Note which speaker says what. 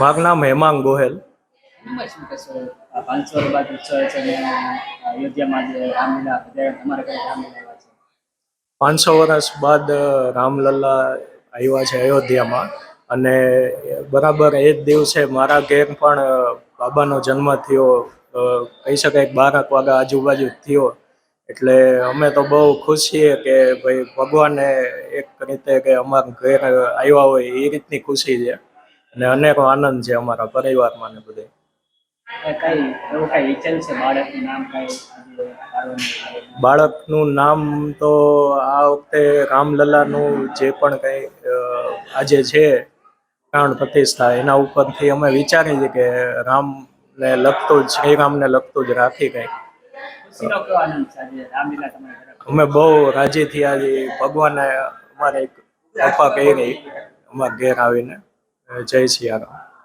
Speaker 1: મારું નામ હેમાંગ ગોહેલ.
Speaker 2: પાંચસો
Speaker 1: પાંચસો વર્ષ બાદ રામલલ્લા આવ્યા છે અયોધ્યામાં. અને બરાબર એ જ દિવસે મારા ઘેર પણ બાબાનો જન્મ થયો. કહી શકાય બારક વાગ્યા આજુબાજુ થયો. એટલે અમે તો બહુ ખુશ છીએ કે ભાઈ ભગવાને એક રીતે કે અમારા ઘેર આવ્યા હોય એ રીતની ખુશી છે. અને અનેકો આનંદ છે અમારા પરિવારમાં ને બધે.
Speaker 2: કઈ એવું કઈ વિચાર છે? બાળકનું નામ કઈ?
Speaker 1: બાળકનું તો આ વખતે રામલલાનું જે પણ કંઈ આજે છે પ્રાણ પ્રતિષ્ઠા એના ઉપરથી અમે વિચારી છે કે રામને લગતું જ શ્રીરામને લગતું જ રાખી
Speaker 2: ઘરે?
Speaker 1: અમે બહુ રાજી થયા ભગવાને અમારે એક કૃપા રહી અમારા ઘેર આવીને. 呃，这一次要。